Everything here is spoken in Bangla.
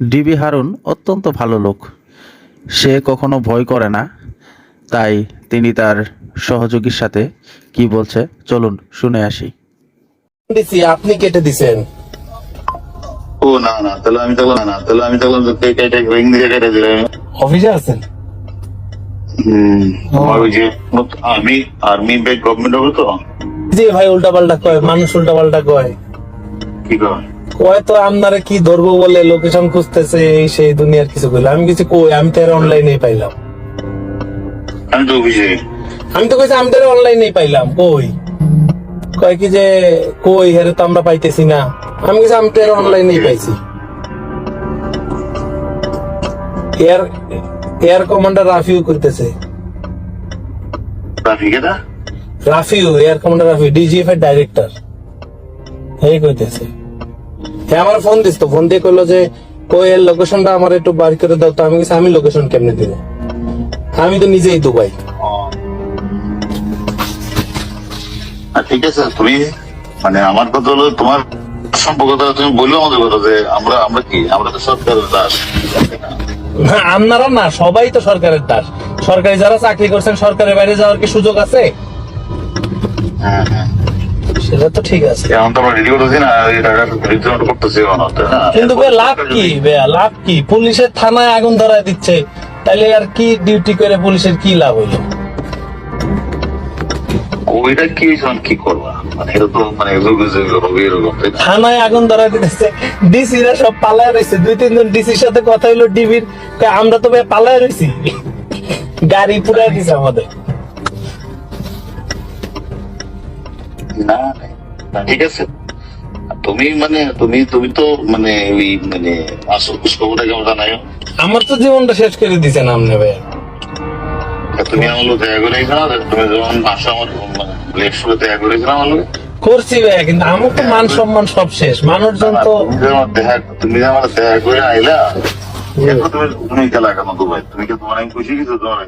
ডিবি হারুন অত্যন্ত ভালো লোক। সে কখনো ভয় করে না। তাই তিনি তার সহযোগীর সাথে কি বলছে চলুন শুনে আসি। দিছি আপনি কেটে দিছেন। ও না না তাহলে আমি তখন না তাহলে আমি তো কেটে কেটে রিং দিয়ে কেটে দিলাম অফিসে আছেন? আর্মি আর্মি ব্যাগ গভর্নমেন্ট হবে তো? জি ভাই উল্টা পাল্টা কয় মানুষ উল্টা পাল্টা কয়। কি কয়? কয় তো আপনারা কি ধরবো বলে লোকেশন খুঁজতেছে এই সেই দুনিয়ার কিছু কইলো। আমি কিছু কই আমি তো অনলাইনে পাইলাম। আমি তো অফিসে আমি তো কইছি আমি তো অনলাইনে পাইলাম কই? কয় কি যে কই হেরে তো আমরা পাইতেছি না। আমি কিছু আমি তো অনলাইনেই পাইছি। এয়ার এয়ার কমান্ডার রাফিউ করতেছে Rafiu air commander Rafiu DGF এর ডাইরেক্টর এই কইতেছে। হ্যাঁ আমার ফোন দিস তো। ফোন দিয়ে কইলো যে কই এর লোকেশনটা আমার একটু বার করে দাও তো। আমি আমি লোকেশন কেমনে দিব? আমি তো নিজেই দুবাই। ঠিক আছে। তুমি মানে আমার কথা হলো তোমার সম্পর্কটা তুমি বলল আমাদের কথা যে আমরা আমরা কি? আমরা তো সরকারের দাস। না আপনারা না সবাই তো সরকারের দাস। সরকারি যারা চাকরি করছেন সরকারের বাইরে যাওয়ার কি সুযোগ আছে? হ্যাঁ হ্যাঁ। সেটা তো ঠিক আছে। এখন তো আমরা রেডি করতেছি না এই করতেছি এখন তাই না? কিন্তু লাভ কি লাভ কি? পুলিশের থানায় আগুন ধরায় দিচ্ছে। তাইলে আর কি ডিউটি করে পুলিশের কি লাভ হইল? ওইটা কি হয়েছে মানে কি করবা? মানে এটা তো মানে যুগে যুগে হবে এরকম থানায় আগুন ধরা দিতেছে। ডিসিরা সব পালায় রয়েছে দুই তিনজন ডিসির সাথে কথা হইল ডিবির। আমরা তো ভাই পালায় রয়েছি গাড়ি পুরাই দিছে আমাদের। না ঠিক আছে। তুমি মানে তুমি তুমি তো মানে ওই মানে আসল খোঁজখবরটা কেমন জানাই আমার তো জীবনটা শেষ করে দিছে নামনে ভাই তুমি আমার লোক দেখা করে তুমি যখন আসো আমার লেট শুরু দেখা করেছিল আমার করছি ভাই কিন্তু আমার তো মান সম্মান সব শেষ। মানুষজন তো দেখা তুমি যে আমার দেখা করে আইলা তুমি খেলা কেন দুবাই তুমি কি তোমার আমি খুশি কিছু তোমার?